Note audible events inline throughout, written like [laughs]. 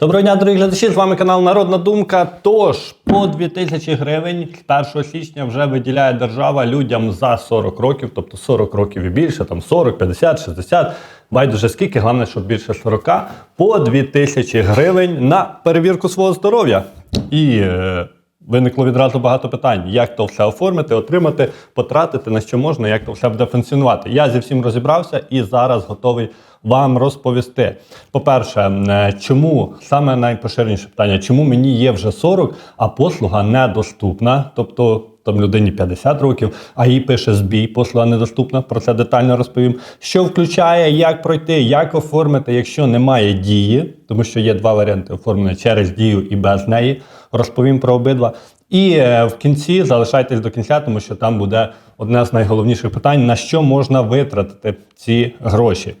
Доброго дня, дорогі глядачі! З вами канал Народна Думка. Тож по 2000 гривень з 1 січня вже виділяє держава людям за 40 років, тобто 40 років і більше, там 40, 50, 60, байдуже скільки, головне, щоб більше 40, по 2000 гривень на перевірку свого здоров'я. І е, виникло відразу багато питань, як то все оформити, отримати, потратити, на що можна, як то все буде функціонувати. Я зі всім розібрався і зараз готовий вам розповісти. По-перше, е, чому саме найпоширеніше питання, чому мені є вже 40, а послуга недоступна, тобто. Там людині 50 років, а їй пише збій, послуга недоступна. Про це детально розповім. Що включає, як пройти, як оформити, якщо немає дії, тому що є два варіанти оформлення через дію і без неї. Розповім про обидва. І е, в кінці залишайтесь до кінця, тому що там буде одне з найголовніших питань: на що можна витратити ці гроші.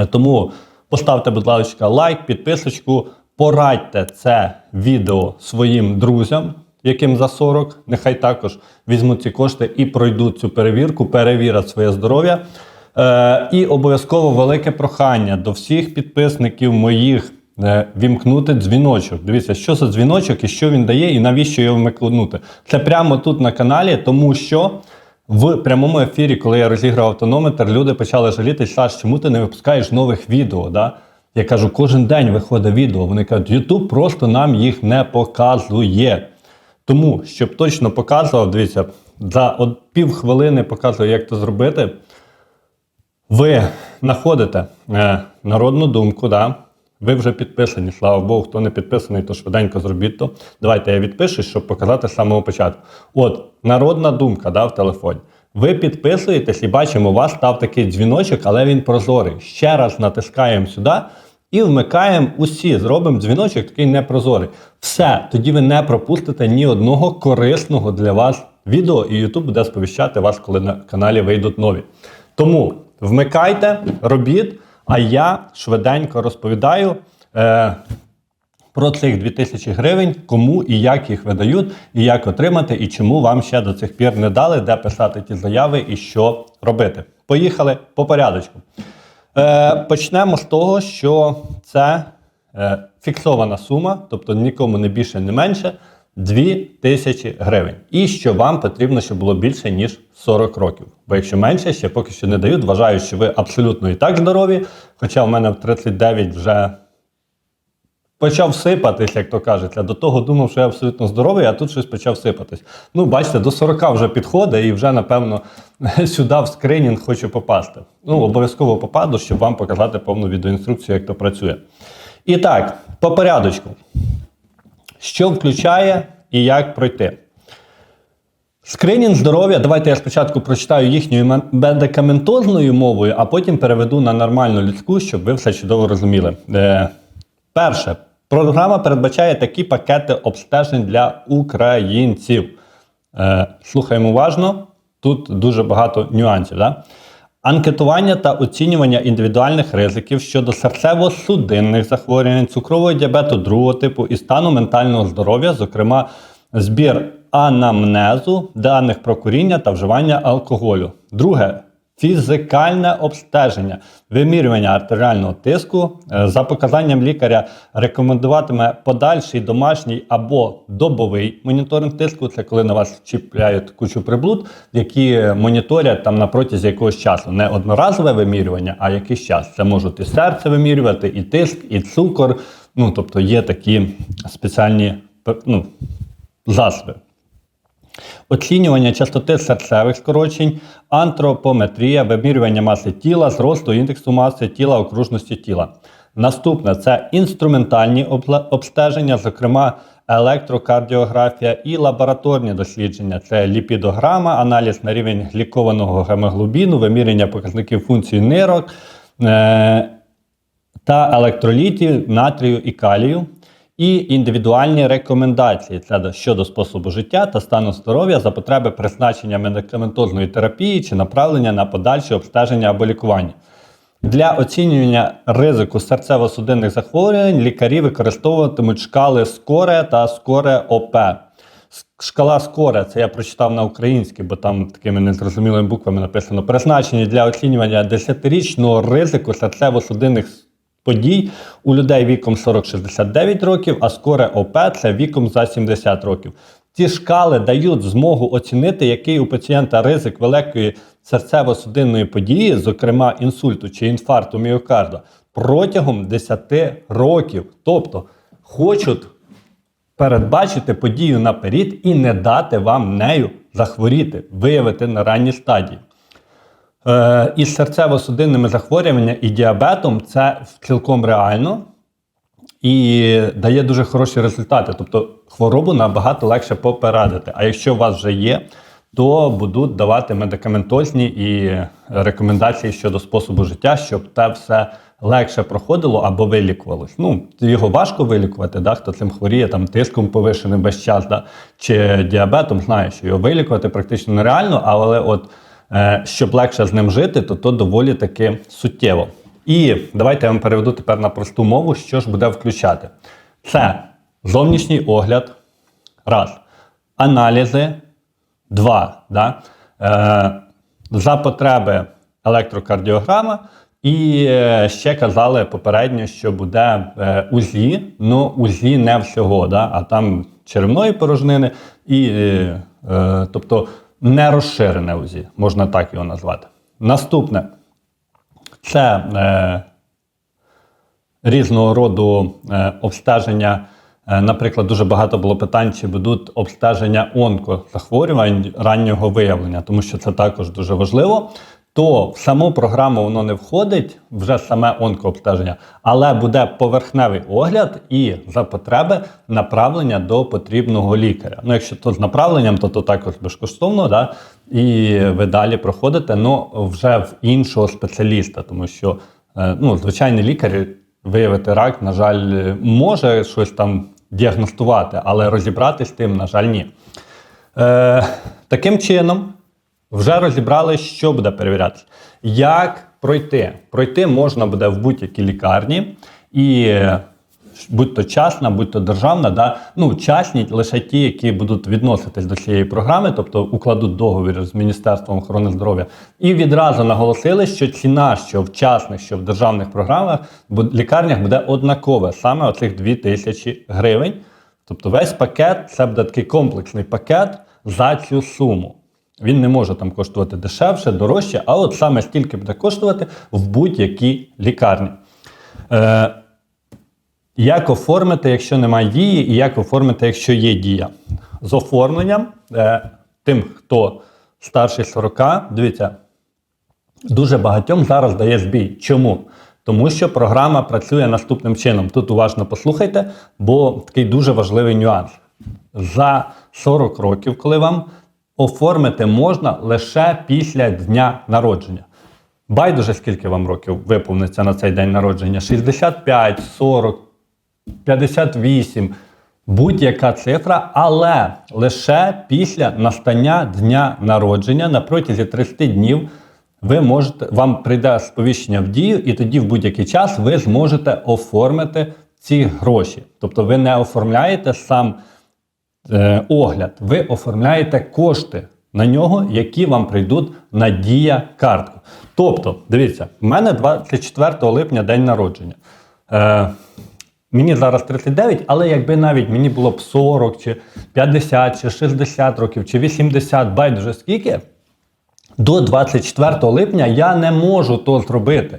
Е, Тому поставте, будь ласка, лайк, підписочку, порадьте це відео своїм друзям, яким за 40. Нехай також візьмуть ці кошти і пройдуть цю перевірку, перевірять своє здоров'я. Е, і обов'язково велике прохання до всіх підписників моїх е, вімкнути дзвіночок. Дивіться, що за дзвіночок і що він дає, і навіщо його вмикнути. Це прямо тут на каналі, тому що. В прямому ефірі, коли я розіграв тонометр, люди почали жаліти, Саш, чому ти не випускаєш нових відео? Да? Я кажу, кожен день виходить відео. Вони кажуть, YouTube просто нам їх не показує. Тому, щоб точно показував, дивіться, за от пів хвилини показую, як це зробити. Ви знаходите е, народну думку, да? ви вже підписані, слава Богу, хто не підписаний, то швиденько зробіть то. Давайте я відпишу, щоб показати з самого початку. От, народна думка да, в телефоні. Ви підписуєтесь і бачимо, у вас став такий дзвіночок, але він прозорий. Ще раз натискаємо сюди і вмикаємо усі. Зробимо дзвіночок такий непрозорий. Все, тоді ви не пропустите ні одного корисного для вас відео, і YouTube буде сповіщати вас, коли на каналі вийдуть нові. Тому вмикайте, робіть, а я швиденько розповідаю. Е, про цих 2000 гривень, кому і як їх видають, і як отримати, і чому вам ще до цих пір не дали, де писати ті заяви і що робити. Поїхали по порядочку. Е, почнемо з того, що це е, фіксована сума, тобто нікому не більше, не менше 2000 гривень. І що вам потрібно, щоб було більше, ніж 40 років. Бо якщо менше, ще поки що не дають, вважаю, що ви абсолютно і так здорові. Хоча в мене в 39 вже почав сипатись, як то кажеться. До того думав, що я абсолютно здоровий, а тут щось почав сипатись. Ну, бачите, до 40 вже підходить і вже, напевно, [laughs] сюди в скринінг хочу попасти. Ну, обов'язково попаду, щоб вам показати повну відеоінструкцію, як то працює. І так, по порядочку. Що включає і як пройти? Скринінг здоров'я. Давайте я спочатку прочитаю їхньою медикаментозною мовою, а потім переведу на нормальну людську, щоб ви все чудово розуміли. Е, перше, програма передбачає такі пакети обстежень для українців. Е, слухаємо уважно. Тут дуже багато нюансів. Да? Анкетування та оцінювання індивідуальних ризиків щодо серцево-судинних захворювань, цукрового діабету другого типу і стану ментального здоров'я, зокрема, збір анамнезу, даних про куріння та вживання алкоголю. Друге фізикальне обстеження, вимірювання артеріального тиску. Е, За показанням лікаря рекомендуватиме подальший домашній або добовий моніторинг тиску. Це коли на вас чіпляють кучу приблуд, які моніторять там на протязі якогось часу. Не одноразове вимірювання, а якийсь час. Це можуть і серце вимірювати, і тиск, і цукор. Ну тобто є такі спеціальні ну, засоби. Оцінювання частоти серцевих скорочень, антропометрія, вимірювання маси тіла, зросту індексу маси тіла, окружності тіла. Наступне це інструментальні обстеження, зокрема електрокардіографія і лабораторні дослідження. Це ліпідограма, аналіз на рівень глікованого гемоглобіну, виміряння показників функції нирок. Е- та електролітів, натрію і калію, і індивідуальні рекомендації щодо способу життя та стану здоров'я за потреби призначення медикаментозної терапії чи направлення на подальше обстеження або лікування. Для оцінювання ризику серцево-судинних захворювань лікарі використовуватимуть шкали скоре та скоре ОП. Шкала скоре, це я прочитав на українській, бо там такими незрозумілими буквами написано призначені для оцінювання 10-річного ризику серцево-судинних подій у людей віком 40-69 років, а скоре ОП це віком за 70 років. Ці шкали дають змогу оцінити, який у пацієнта ризик великої серцево-судинної події, зокрема інсульту чи інфаркту міокарда, протягом 10 років. Тобто хочуть передбачити подію наперед і не дати вам нею захворіти, виявити на ранній стадії. Е, із серцево-судинними захворюваннями і діабетом це цілком реально і дає дуже хороші результати. Тобто хворобу набагато легше попередити. А якщо у вас вже є, то будуть давати медикаментозні і рекомендації щодо способу життя, щоб те все легше проходило або вилікувалось. Ну, його важко вилікувати, да? хто цим хворіє, там тиском повишеним весь час, да? чи діабетом, знає, що його вилікувати практично нереально, але от щоб легше з ним жити, то то доволі таки суттєво. І давайте я вам переведу тепер на просту мову, що ж буде включати. Це зовнішній огляд, раз, аналізи, два. Да? Е, за потреби електрокардіограма. І е, ще казали попередньо, що буде е, УЗІ, ну УЗІ не всього, да? а там черевної порожнини, і, е, е, тобто не розширене УЗІ, можна так його назвати. Наступне це е, різного роду е, обстеження. Е, Наприклад, дуже багато було питань, чи будуть обстеження онкозахворювань раннього виявлення, тому що це також дуже важливо. То в саму програму воно не входить, вже саме онкообстеження, але буде поверхневий огляд і за потреби направлення до потрібного лікаря. Ну, якщо то з направленням, то то також безкоштовно, да? і ви далі проходите, ну вже в іншого спеціаліста, тому що е, ну, звичайний лікар виявити рак, на жаль, може щось там діагностувати, але розібратись тим, на жаль, ні. Е, таким чином, вже розібрали, що буде перевірятися. Як пройти? Пройти можна буде в будь-якій лікарні, і е, будь то частна, будь то державна, да? ну, частні лише ті, які будуть відноситись до цієї програми, тобто укладуть договір з Міністерством охорони здоров'я. І відразу наголосили, що ціна, що в частних, що в державних програмах, лікарнях буде однакова, саме оцих 2 тисячі гривень. Тобто весь пакет це буде такий комплексний пакет за цю суму. Він не може там коштувати дешевше, дорожче, а от саме стільки буде коштувати в будь-якій лікарні. Е, як оформити, якщо немає дії, і як оформити, якщо є дія? З оформленням е, тим, хто старший 40, дивіться, дуже багатьом зараз дає збій. Чому? Тому що програма працює наступним чином. Тут уважно послухайте, бо такий дуже важливий нюанс. За 40 років, коли вам оформити можна лише після дня народження. Байдуже, скільки вам років виповниться на цей день народження: 65, 40, 58, будь-яка цифра, але лише після настання дня народження на протязі 30 днів ви можете, вам прийде сповіщення в дію, і тоді в будь-який час ви зможете оформити ці гроші. Тобто ви не оформляєте сам е, огляд, ви оформляєте кошти на нього, які вам прийдуть на дія картку. Тобто, дивіться, в мене 24 липня день народження. Е, Мені зараз 39, але якби навіть мені було б 40, чи 50, чи 60 років, чи 80, байдуже скільки, до 24 липня я не можу то зробити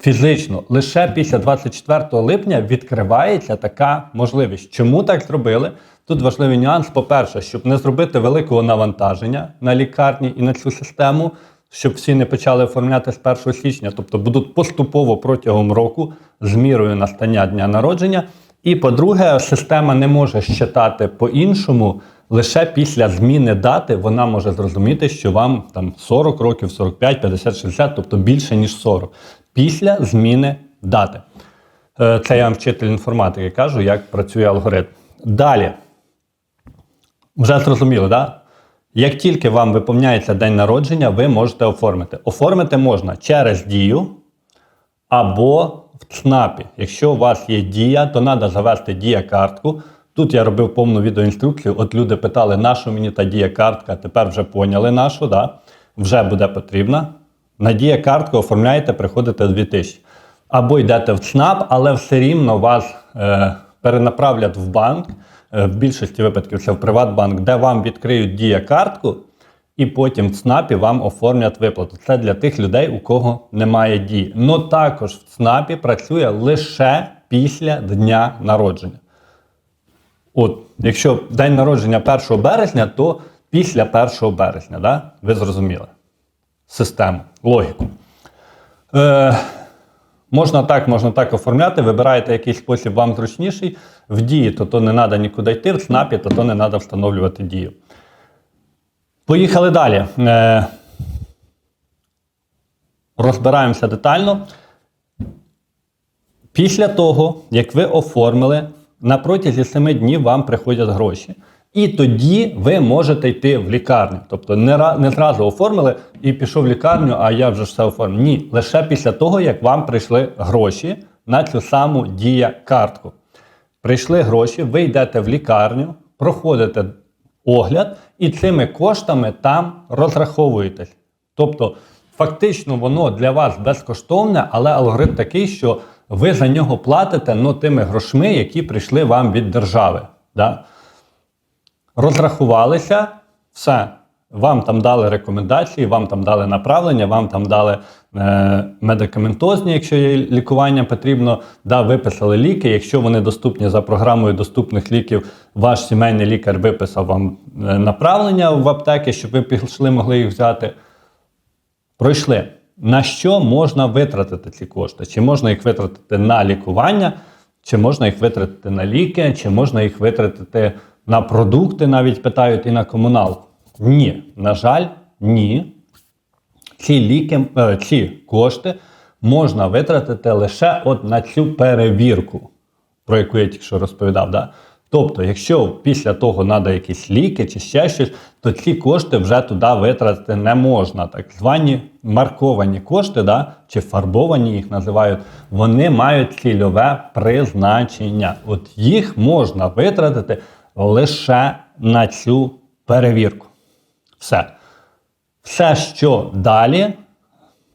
фізично. Лише після 24 липня відкривається така можливість. Чому так зробили? Тут важливий нюанс. По-перше, щоб не зробити великого навантаження на лікарні і на цю систему, щоб всі не почали оформляти з 1 січня, тобто будуть поступово протягом року з мірою настання дня народження. І по-друге, система не може щитати по-іншому. Лише після зміни дати вона може зрозуміти, що вам там 40 років, 45, 50, 60, тобто більше ніж 40. Після зміни дати. Е, Це я вам вчитель інформатики кажу, як працює алгоритм. Далі. Вже зрозуміло, да? Як тільки вам виповняється день народження, ви можете оформити. Оформити можна через дію або в ЦНАПі. Якщо у вас є дія, то треба завести дія-картку. Тут я робив повну відеоінструкцію. От люди питали, на що мені та дія-картка, тепер вже поняли нашу, да? вже буде потрібна. На дія-картку оформляєте, приходите 2000. або йдете в ЦНАП, але все рівно вас е, перенаправлять в банк. Е, в більшості випадків це в Приватбанк, де вам відкриють дія картку, і потім в ЦНАПі вам оформлять виплату. Це для тих людей, у кого немає дії. Но також в ЦНАПі працює лише після дня народження. От, якщо день народження 1 березня, то після 1 березня, да? ви зрозуміли систему, логіку. Е, можна так, можна так оформляти, вибираєте який спосіб вам зручніший. В дії, то то не треба нікуди йти, в ЦНАПі, то то не треба встановлювати дію. Поїхали далі. Е, розбираємося детально. Після того, як ви оформили, на протязі 7 днів вам приходять гроші. І тоді ви можете йти в лікарню. Тобто не, не зразу оформили і пішов в лікарню, а я вже все оформив. Ні, лише після того, як вам прийшли гроші на цю саму дія картку. Прийшли гроші, ви йдете в лікарню, проходите огляд і цими коштами там розраховуєтесь. Тобто, фактично, воно для вас безкоштовне, але алгоритм такий, що ви за нього платите ну, тими грошми, які прийшли вам від держави. Да? Розрахувалися, все. Вам там дали рекомендації, вам там дали направлення, вам там дали е, медикаментозні, якщо є лікування потрібно, да, виписали ліки. Якщо вони доступні за програмою доступних ліків, ваш сімейний лікар виписав вам е, направлення в аптеки, щоб ви пішли, могли їх взяти. Пройшли. На що можна витратити ці кошти? Чи можна їх витратити на лікування, чи можна їх витратити на ліки, чи можна їх витратити на продукти, навіть питають, і на комуналку? Ні, на жаль, ні. Ці ліки, е, ці кошти можна витратити лише от на цю перевірку, про яку я тільки що розповідав. Да? Тобто, якщо після того треба якісь ліки чи ще щось, то ці кошти вже туди витратити не можна. Так звані марковані кошти, да, чи фарбовані їх називають, вони мають цільове призначення. От їх можна витратити лише на цю перевірку. Все. Все, що далі,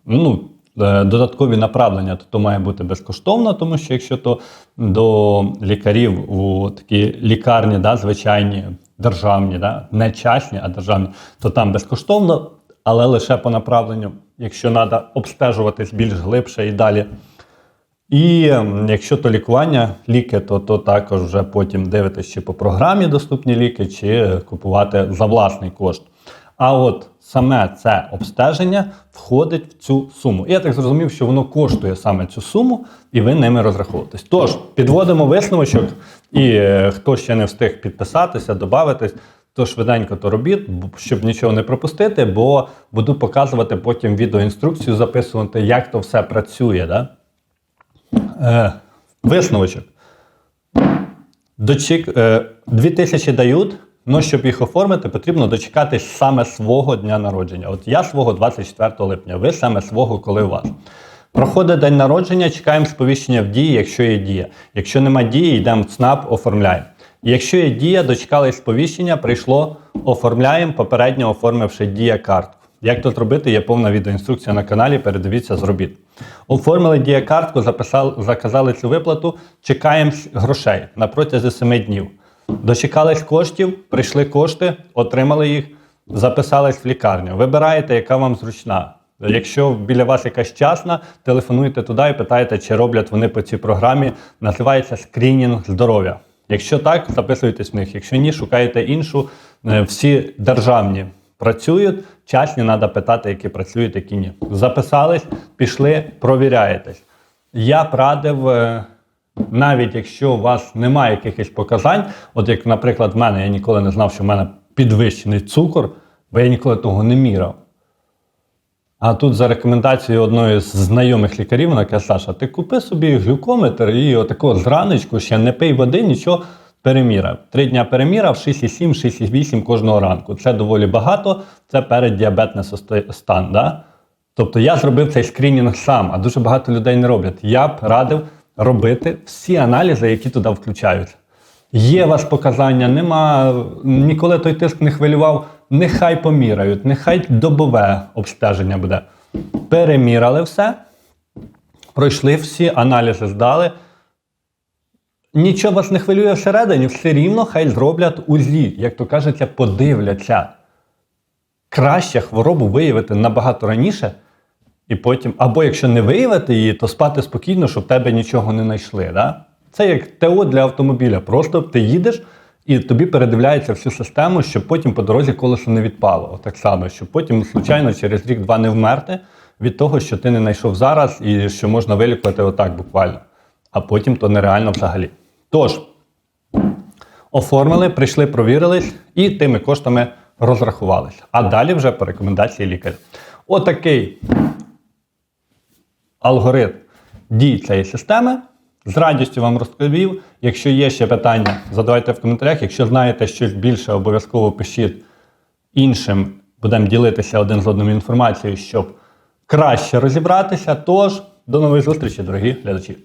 ну, е, додаткові направлення, то, то має бути безкоштовно, тому що якщо то до лікарів у такі лікарні, да, звичайні, державні, да, не частні, а державні, то там безкоштовно, але лише по направленню, якщо треба обстежуватись більш глибше і далі. І якщо то лікування, ліки, то, то також вже потім дивитись, чи по програмі доступні ліки, чи купувати за власний кошт. А от саме це обстеження входить в цю суму. Я так зрозумів, що воно коштує саме цю суму, і ви ними розраховуєтесь. Тож, підводимо висновочок, і е, хто ще не встиг підписатися, додатись, то швиденько то робіть, щоб нічого не пропустити, бо буду показувати потім відеоінструкцію, записувати, як то все працює. Да? Е, висновочок. Дочек... Е, 2000 дають, але щоб їх оформити, потрібно дочекатись саме свого дня народження. От я свого 24 липня, ви саме свого, коли у вас. Проходить день народження, чекаємо сповіщення в дії, якщо є дія. Якщо нема дії, йдемо в ЦНАП, оформляємо. Якщо є дія, дочекались сповіщення, прийшло, оформляємо, попередньо оформивши дія картку. Як тут робити, є повна відеоінструкція на каналі, передивіться, зробіть. Оформили діякартку, записали, заказали цю виплату, чекаємо грошей на протязі 7 днів. Дочекались коштів, прийшли кошти, отримали їх, записались в лікарню. Вибираєте, яка вам зручна. Якщо біля вас якась частна, телефонуйте туди і питаєте, чи роблять вони по цій програмі. Називається скринінг здоров'я. Якщо так, записуйтесь в них. Якщо ні, шукаєте іншу. Е, Всі державні працюють, частні треба питати, які працюють, які ні. Записались, пішли, провіряєтесь. Я б радив, е, навіть якщо у вас немає якихось показань, от як, наприклад, в мене, я ніколи не знав, що в мене підвищений цукор, бо я ніколи того не міряв. А тут за рекомендацією одної з знайомих лікарів, вона каже, Саша, ти купи собі глюкометр і отако зранечку ще не пий води, нічого переміряв. Три дня переміряв 6,7, 6,8 кожного ранку. Це доволі багато, це переддіабетний стан. Да? Тобто я зробив цей скринінг сам, а дуже багато людей не роблять. Я б радив робити всі аналізи, які туди включаються. Є у вас показання, нема, ніколи той тиск не хвилював, нехай помірають, нехай добове обстеження буде. Переміряли все, пройшли всі, аналізи здали. Нічого вас не хвилює всередині, все рівно хай зроблять УЗІ, як то кажеться, подивляться. Краще хворобу виявити набагато раніше, і потім, або якщо не виявити її, то спати спокійно, щоб тебе нічого не знайшли. Да? Це як ТО для автомобіля. Просто ти їдеш і тобі передивляється всю систему, щоб потім по дорозі колесо не відпало. Отак само, щоб потім, случайно, через рік-два не вмерти від того, що ти не знайшов зараз і що можна вилікувати отак буквально. А потім то нереально взагалі. Тож, оформили, прийшли, провірились і тими коштами розрахувалися. А далі вже по рекомендації лікаря. Отакий алгоритм дій цієї системи. З радістю вам розповів. Якщо є ще питання, задавайте в коментарях. Якщо знаєте щось більше, обов'язково пишіть іншим. Будемо ділитися один з одним інформацією, щоб краще розібратися. Тож, до нових зустрічей, дорогі глядачі.